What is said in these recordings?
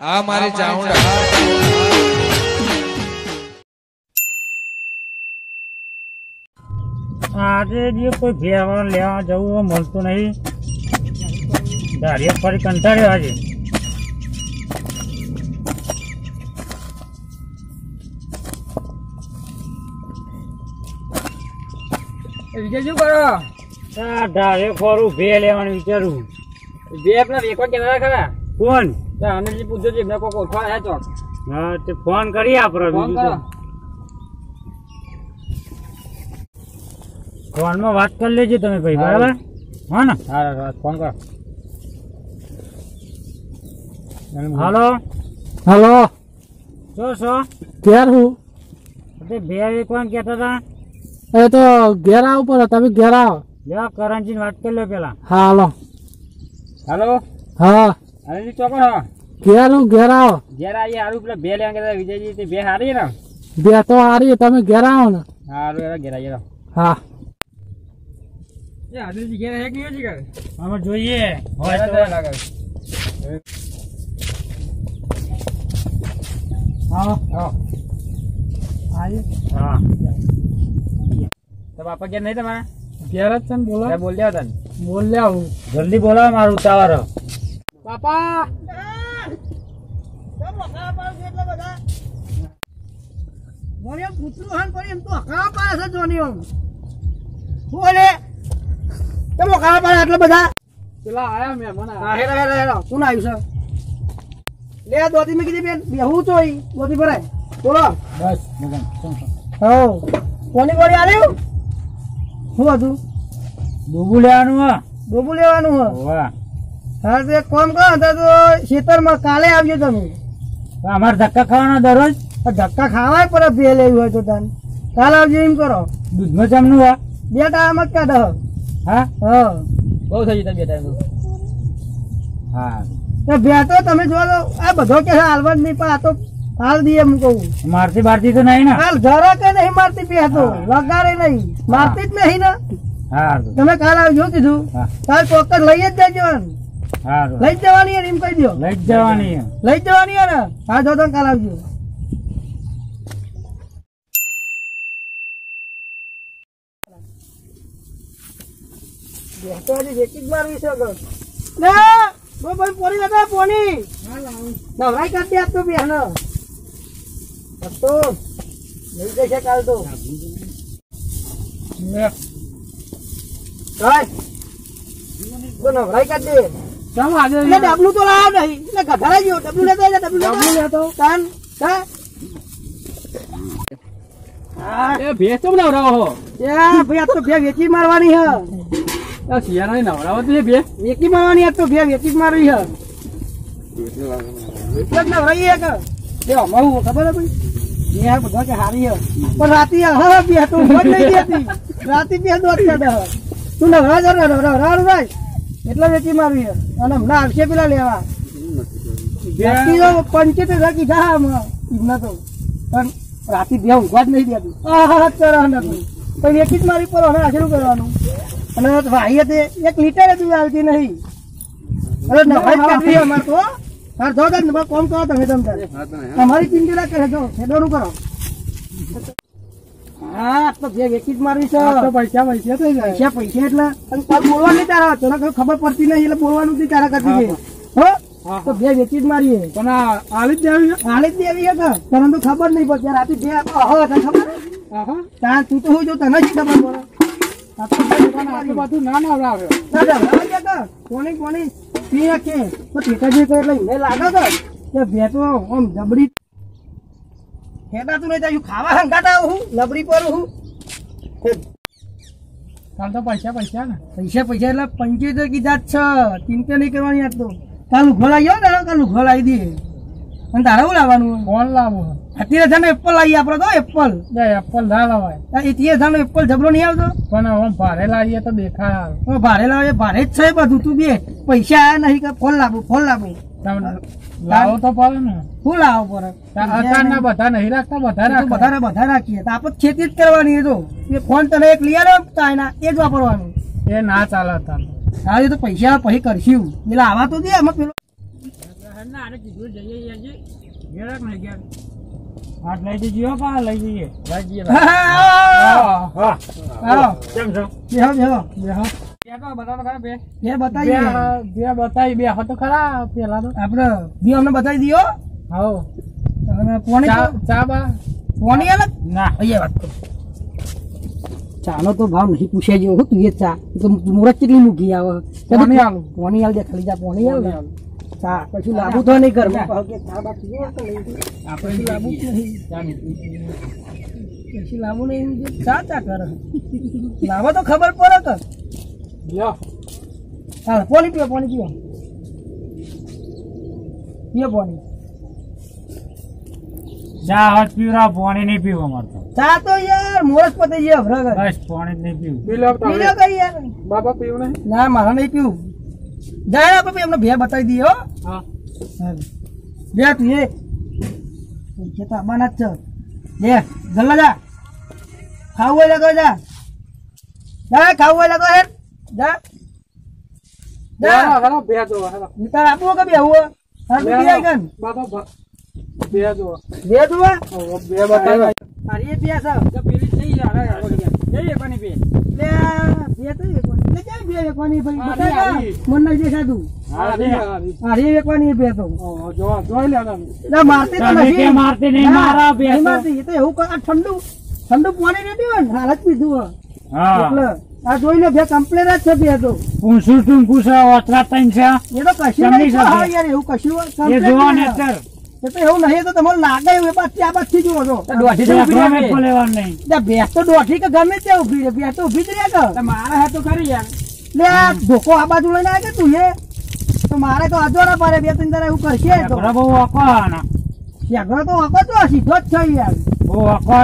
આ મારી ચાઉંડા આજે જે કોઈ ભેવા લેવા જવું મળતું નહીં. ધારિયા ફરી કંટાળ્યો આજે. વિજય શું કરો? ધારે ફરું ભે લેવાનું વિચારું. ભે આપણા રેકોર્ડ કેનારા ખરા? કોણ? આનંદજી પૂછજો છે એમને કોઈ ઓળખવા આવ્યા ચોક હા તે ફોન કરી આપણો ફોન કરો. ફોનમાં વાત કરી લેજો તમે ભાઈ બરાબર? હા ને? હા હા ફોન કરો. હાલો? હાલો. શું છો? ક્યાર હું? તે બે વેકવાન કહેતા હતા. એ તો ઘેર આવ પર તમે ઘેર આવ. લ્યો કરણજી વાત કરી લો પેલા. હા હાલો. હાલો? હા. આનંદજી ચોકડ હા. ઘેર હું ઘેર આવો. આવીએ હારું પેલા બે લેવા ગયા વિજયજી તે બે હારી ને? બે તો હારી તમે ઘેર આવો ને. હારું એવા ઘેર આવીએ હા. એ આનંદજી ઘેર હે કે નહીં હજી અમે જોઈએ. હોય તો લાગે. આવો હા. હા. તો બાપા ઘેર નહીં તમારે? ઘેર જ છે ને બોલો. બોલ દેવા તને બોલ લે આવું જલ્દી બોલાવો મારું ઉતાવળ. બાપા. પેલા આયા મહેમાન આયા. લે દોતી મેં કીધી બેન બેહું તો ઈ દોતી ભરાય. બોલો. બસ હો કોની કોની આલ્યું શું હતું? ડૂબું લેવાનું હા. ડોબું લેવાનું હો? વાહ હા તો કામ કરો તો ખેતરમાં કાલે આવજો તમે. અમારે ધક્કા ખાવાના દરરોજ? ધક્કા ખાવાય પર ભે લેવી હોય તો તને. કાલે આવજો એમ કરો. દૂધમાં જમનું હા બે ટાઈમ જ કાઢ હા? હા. બહુ થઈ ગયું બે ટાઈમ હા. તો બે તમે જો આ બધો કે હાલવા જ નહીં પણ આ તો હાલ દઈએ એમ કહું. મારતી બારતી તો નહીં ને? હાલ ઘરે કે નહીં મારતી તો? લગાડે નહીં. મારતી જ નહીં ને? હા તમે કાલ આવજો કીધું. હા. કાલ ચોક્કસ લઈ જ જજો હા લઈ જવાની એમ કહી દો લઈ જવાની લઈ જવાની ને હા જો તો કાલ આવજો. નવરાઈ કાઢી આપતો તો લઈ જશે કાલ તો. નવરાઈ એટલે ડબલું તો લાવ નહીં. ગધરા ગયો. ડબલું લેતો ડબલું લેતો. તાન ભેંસ તો નવરાવો એ ભાઈ આ તો ભે વેચી મારવાની હે. શિયાળા નવરાવો તો ભેંસ. વેચી મારવાની આ તો ભે વેચી જ મારવી હે. નવરાઈ એક. બે અમારું ખબર હે ભાઈ એ બધા કે હારી હે. પણ રાતી હા બે તો નહીં દેતી રાતી બે દોડ તું નવરા જ નવરા નવરા ભાઈ એટલે વેચી મારવી અને હમણાં આવશે પેલા લેવા. પંચોતેર હજાર કીધા હમણાં. તો. પણ રાતે બે ઊંઘવા જ નહીં દેતું. આહા કરવા નથી તો વેચી જ મારી પર હવે આશરું કરવાનું. અને ભાઈ તે એક લીટર જ આવતી નહીં. અરે નવાઈ જ અમારે તો. જો કોમ કરો તમે તમ. તમારી ચિંતા કરે જો ખેડવાનું કરો. હા તો બે વેચી જ મારવી છે. તો પૈસા પૈસા થઈ જાય. પૈસા પૈસા એટલે અને નહીં તારા તને કઈ ખબર પડતી નહીં એટલે બોલવાનું નહીં તારા કરતી છે. તો બે વેચી જ મારીએ પણ આલી જ દેવી છે? જ દેવી છે તને તો ખબર નહીં પડતી. રાતે બે તને ખબર. તાર તું તો હું જો તને જ ખબર પડે. ના ના તા. કોની કોની પી નાખે તો પિતાજી એટલે લાગે તો કે ભેટો તો આમ જબડી હેડા તું નહીં જાય ખાવા હંગાતા હું લબડી પર હું કાલ તો પૈસા પૈસા ને. પૈસા પૈસા એટલે પંચોતેર કીધા જ છે. ચિંતા નહીં કરવાની આજ તો. કાલ ઉઘો લાવી આવો ને કાલ ઉઘો લાવી દઈએ અને તારે શું લાવવાનું ફોન લાવો અત્યારે છે એપલ લાવીએ આપણે તો એપલ. એપલ ના લવાય. એ હજારનો એપલ જબરો નહીં આવતો? પણ હવે ભારે લાવીએ તો દેખાય. ભારે લાવે ભારે જ છે બધું. તું બે. પૈસા આયા નહીં કે ફોન લાવું ફોન લાવું લાવો તો પડે ને. શું લાવો પડે? અત્યારના બધા નહીં રાખતા બધા વધારે બધા રાખીએ. આપણે ખેતી જ કરવાની તો. એ ફોન તને એક લઈ આવ્યો ચાઇના એ જ વાપરવાનું. એ ના ચાલે અત્યારે હા એ તો પૈસા પછી કરશું. એટલે આવા તો દે આમાં પેલો કીધું જઈએ હાથ લઈ પા લઈ જઈએ લઈ જઈએ. હા, હા આવો. કેમ છો બેહો, બેહો. બધા બધા બે. બતાવી બે બતાવી બે હતો ખરા પેલા તો આપડે બે અમને બતાવી દીધો હા તમે પોણી ચા બા. પોણી અલગ? ના. એ વાત કરો. ચાનો તો ભાવ નહીં પૂછાય જેવો. હો તું એ ચા? તો મુરત કેટલી મૂકી આવે? પોણી આલું. પોણી હાલ દે ખાલી જા પોણી હાલ ચા પછી લાંબુ તો નહીં ઘરમાં આપણે તો લાંબુ નહીં. પછી લાંબુ નહીં. ચા ચા કરે. લાવો તો ખબર પડે કે લ્યો. હાલ પોણી પીવો પોણી પીવો પીવો પોણી. ચા હાથ પીવરા પોણી નહીં પીવું અમારે તો. ચા તો યાર મોરસ પતે છે ભરગર બસ પાણી જ નહીં પીવું. પી લો પી લો કઈ યાર. બાબા પીવું નહીં? ના મારે નહીં પીવું. જાય આપણે એમને ભે બતાવી દઈએ હો. હા. બે તું એ. પૈસા તો આવવાના જ છે. બે જલ્લા જા. ખાવું હોય લગો જા. જા ખાવું હોય લગો હેર જા જા હેલો હેલો બે જો હેલો નિતાર આપવું કે બે હું હા તું આઈ ગન બાબા બે જો બે તું બે બતાવી અરે એ પીયા તો પેલી જઈ યાર આગળ ગયા જઈએ કોની બે લે બે તો એકવાની લે ચાલ બે એકવાની ભાઈ હા, બતાવી હારી. મન નહીં દેખાતું હારી હારી અરે એકવાની એ બે તો જો જોઈ લે ના મારતી તો નથી મારતી નહીં, મારા બે મારતી તો એવું ઠંડુ ઠંડુ પાણી નથી હોય ને હાલ જ પીધું હા એટલે આ જોઈ લો બે કમ્પ્લેન જ છે બે તો શું તું પૂછા ઓતરા તૈન છે? એ તો કશું નહીં હા યાર એવું કશું એ નહીં ને. અત્યારે એ તો એવું નહીં તો તમારે લાગે એવું એ બાજથી આ બાજથી જુઓ છો દોઢી તો ઊભી રહે. લેવાનું નહીં. ભેંસ તો દોઢી કે ગમે ત્યાં ઊભી રહે ભેંસ તો ઊભી જ રહે કે મારા હે તો ખરી યાર. લે આ ધોકો આ બાજુ લઈને આવે તું એ તો મારે તો અજોડા પડે બે ત્રણ દાડા એવું કરશે તો. બહુ તો હકો તો સીધો જ છે યાર. બહુ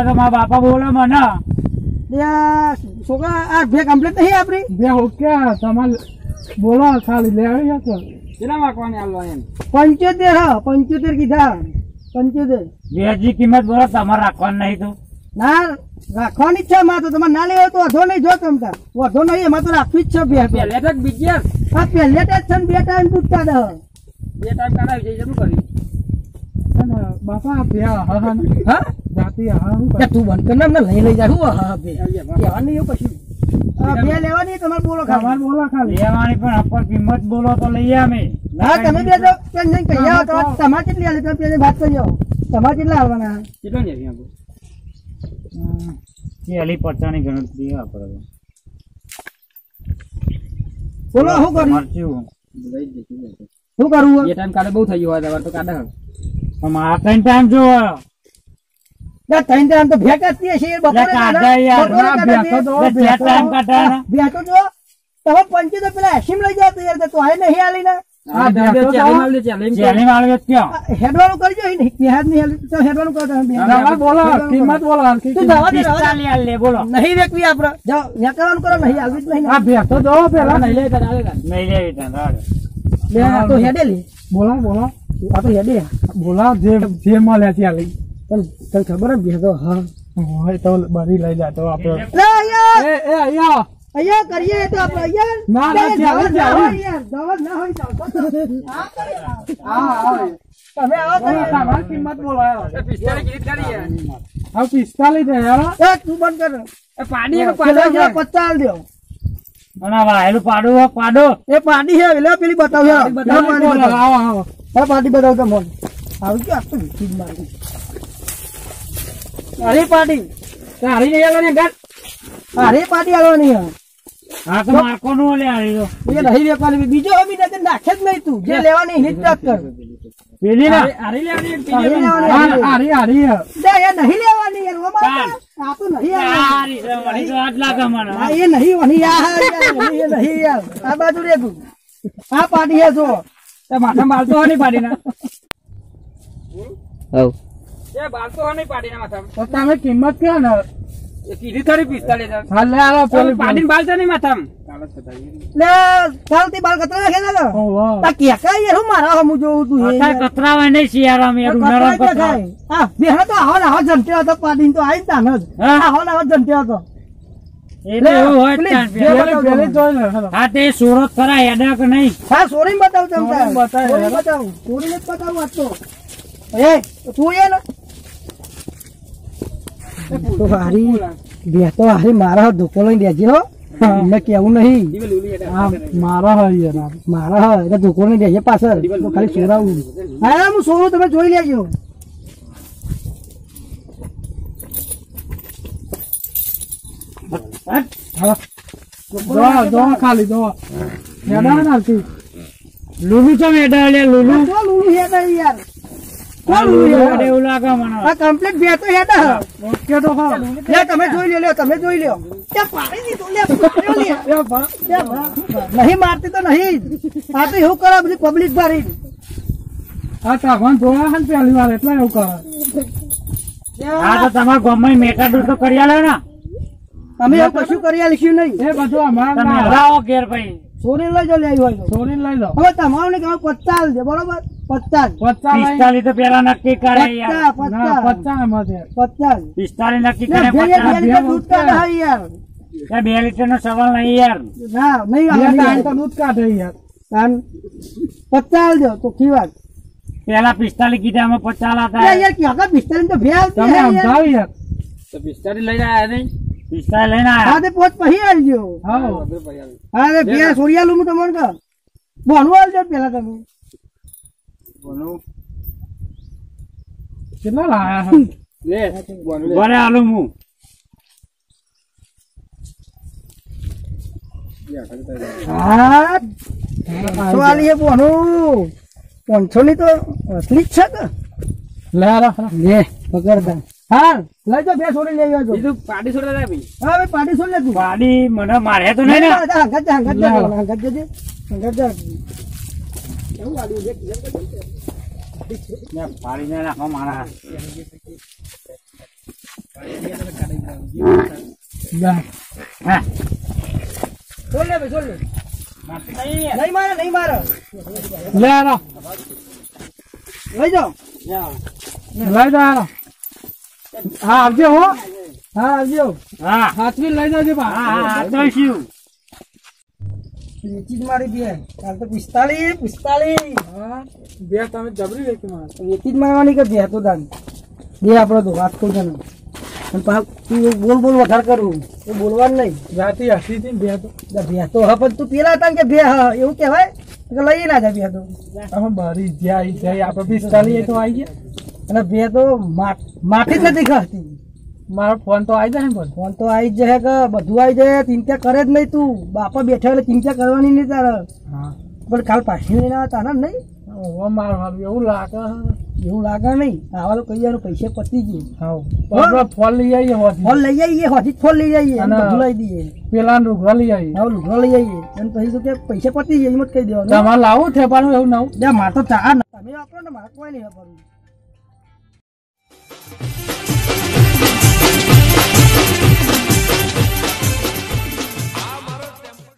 તો મારા બાપા બોલે મને. છોકરા આ બે કમ્પ્લેટ નહીં આપણી? બે હુક્યા તમારે બોલો ખાલી લે આવી કેટલા આલો એમ? પંચોતેર હા પંચોતેર કીધા. પંચોતેર. બેજી કિંમત બોલો તમારે રાખવાની નહીં તો. ના રાખવાની જ છે માં તો. તમારે ના લેવો તો વધો નહીં જો તમતા વધો નહીં એમાં તો રાખવી જ છે બે. બે પહેલે તો બીજી યાર પહેલે જ છે ને બે ટાઈમ તૂટતા દે બે ટાઈમ કાઢાવી જઈ શું કરી. બાપા બે હા હા હા હા હું? તું બંધ કર ને લઈ લઈ જા હું હા બે કહેવાનું એવું કશું બે લેવાની તમારે બોલો તમારે બોલો ખાલી. લેવાની પણ અપર કિંમત બોલો તો લઈએ અમે હા તમે બે જો પેન કહી આવો તમારે તમારે કેટલી આલી તમે પેલી વાત કરી તમારે કેટલા આવવાના કેટલો ને અહીંયા પહેલી પચાની ગણતરી આપણે બોલો શું કરું મરચું શું? કરવું બે ટાઈમ કાઢે બહુ થઈ ગયો હોય તમારે તો કાઢે પણ મારા ટાઈમ જોવો. ના ત્રણ ટાઈમ તો ભેગ જ છે એ બપોરે લે કાઢા યાર. બપોરે ના, કાઢે ભેગો તો તે. બે ટાઈમ કાઢવાના ભેગો જો તમે પંચી તો પેલા એસીમ લઈ જાઓ તો તો આય નહીં આલી ને નહીં પેહાજ નહીં આલી તો હેડવાનું કરો તમે બે. તમારે બોલો કિંમત બોલો હલકી તું કિંમત. જવા દે જવા દે. પિસ્તાલીસ હાલ લે બોલો. નહીં વેકવી આપડે જાઓ ત્યાં કરો નહીં આલવી જ નહીં. આ જો પેલા. નહીં લે તારે આલે તારે. નહીં લેવી બોલો બોલો. આ તો હેડે. બોલો જે જે મળે ત્યાં લઈ. પણ તને ખબર જ ભેગો હા. હોય તો બરી લઈ જાતો આપડે. એ એ અહીંયા! અહીંયા કરીએ તો આપણે અહીંયા. ના, ના, તે ચાલે, જવા ના હોય યાર, જવા ના હોય તો હા હા તમે આવો બોલો, તમારી કિંમત બોલો એ પિસ્તાળીસ કિરીટ કાઢી યાર. હવે છે યાર એ તું બંધ કર. એ પાડી પાડો પચાસ વાયેલું પાડું એ પાડી છે એટલે પેલી બતાવજો. બતાવો, આવો આવો. હા પાડી બતાવ તો આવી ગયો આખું મારી. અરે પાડી હારી નહીં આલો ને ગાંઠ. અરે પાડી આવવાની હે. તો માર્કો નું લે આ રહ્યો. એ નહીં વેપારી બીજો હમી નથી નાખે જ નહીં તું જે લેવાની એની જ કર પેલી ના હારી- હારી લેવાની એક હારી બીજી લેવાની. લેવાની. હા, હારી હારી હે. લે, એ નહીં લેવાની યાર ઓમાં ચાલ. આ તો નહીં છે, વળી તો આજ લાગે મને. હા, એ નહીં વની યાર યાર, એ નહીં યાર આ બાજુ રે તું આ પાડી હે જો એ માથામાં બાલતો હોય નહીં પાડીને. એ બાલતો હોય નહીં પાડીને માથામાં. તો તમે કિંમત કયો ને કીધી ખરી પિસ્તાળીસ હજાર. હા આવો પેલી પેલી પાડીને બાલતો નહીં માથામાં. લે ચાલતી બાલ કતરા નાખે ને તો હું મારા જોઉં એ. નહીં. હા તો આવો ને આવો જંટ્યો હતો પાડીને તો આઈ તાન જ આવો ને આવો જંટ્યો હતો એ એવું હોય જ પેલી ત્યાં ભે પેલા. બતાવજો પેલી મને. જોઈ લે હેલો. હા તે સુરત ખરા હેડા કે નહીં હા સોરી બતાવ તમ તાર. સોરીને બતાવ, સોરી. બતાવ સોરીને જ બતાવું આજ તો એ તું એ ને તો હારી બે તો હારી મારા ધોકો લઈને દેજે હો મેં કેવું નહીં. મારા હોય મારા હા, એટલે ધોકો લઈને દેજે પાછળ. ખાલી સોરાવું. હા, હું સોરું, તમે જોઈ લેજો. ખાલી નાખી લુલુ ચમ હેડા લુલુ? લુલુ હેડ યાર. કમ્પ્લીટ બે તો હેડ. ઓકે તો હા. લે તમે જોઈ લ્યો તમે જોઈ લ્યો. ત્યાં પાડી દીધો લે. નહીં મારતી તો નહીં આ તો એવું કરે બધી પબ્લિક ભરી આ ચાકવાન જોયા હે પહેલી વાર એટલે એવું કરે. હા તો તમારા ગામમાં મેટાડોર તો કરી આલે ને. અમે એવું કશું કરી આલીશું નહીં. એ બધું અમારા ઘેર ભાઈ. સોરી લઈ જાઓ લે આવ્યો હોય તો. લઈ લો હવે તમારું ને કહો પત્તા છે બરોબર? પચાસ. પિસ્તાલીસ તો પેલા નક્કી કરે પચાસ પિસ્તાલીસ નક્કી કરે બે લીટર દૂધ કાઢે હા યાર ત્યાં બે લીટર નો સવાલ નહીં યાર. ના નહીં. તો દૂધ કાઢે યાર. પચાસ આલજો તો કી વાત. પેલા પિસ્તાલીસ કીધા અમે પચાસ હતા યાર પિસ્તાલીસ તો તમે હે યાર. પિસ્તાલીસ લઈને આવ્યા નહીં? પિસ્તાલીસ લઈને હા આવ્યા તે પોચ પછી આવી હા હા તે બે સોરિયાલું હું તમને કહું. ભણવું આલજો પેલા તમે. કેટલા લાયા હે બોલે આલું હું. હા. સો આલી હે ભણવું પાંચસો ની તો અસલી જ છે કે? લે લે પકડતા હા લઈ જાઓ બે સોરી લઈ આવજો. પાડી છોડે ભાઈ. હા ભાઈ પાડી લે તું. ગાડી મને મારે તો નહીં ને? હંગાત જા હંગાત જા હંગાત જજે હંગાત જા પાડીને નાખો મારા જા હા સોર લે ભાઈ સોર લે નહીં મારે નહીં મારે લે રા લઈ જાઓ લઈ જા રા હા આવજો હો હા આવજો હા હાથવી લઈ જાજો બા હા હા જોઈશું જ મારી બે. હાલ તો પિસ્તાલીસ પિસ્તાલીસ. હા. બે તમે જબરી વેચી મારે. વેચી જ મારવાની કે બે તો દાન? બે આપડે તો વાત કહું તને પા તું બોલ બોલ વધારે કરું. એ બોલવાનું નહીં. જાતી હસી હતી બે તો. બે તો હા પણ તું પેલા હતા કે બે હા એવું કહેવાય? કે લઈ ના જાય બે તો. તમે બરી જાય જાય. આપણે પિસ્તાલીસ તો આવી ગયા. અને બે તો માઠી જ નથી ખાતી. મારો ફોન તો આવી જાય ને ફોન તો આવી જાય કે બધું આવી જાય ચિંતા કરે જ નહીં તું. બાપા બેઠા એટલે ચિંતા કરવાની નહીં તારે. હા. પણ કાલ પાછી ને નહીં? ઓ માર માર એવું લાગે એવું લાગે નહીં. આવા તો કઈ પૈસે પૈસા પતી ગયું. હા ફોન લઈ આવીએ ફોન લઈ આવીએ હોથી ફોન લઈ આવીએ અને બધું લઈ દઈએ. પેલા રૂગડા લઈ આવીએ હવે લુગડો લઈ આવીએ અને પછી શું કે પૈસા પતી જાય એમ જ કહી દેવાનું. તમારે લાવું પણ એવું નવું. મારે માર તો ચા તમે વાપરો ને મારે કોઈ નહીં વાપરવું.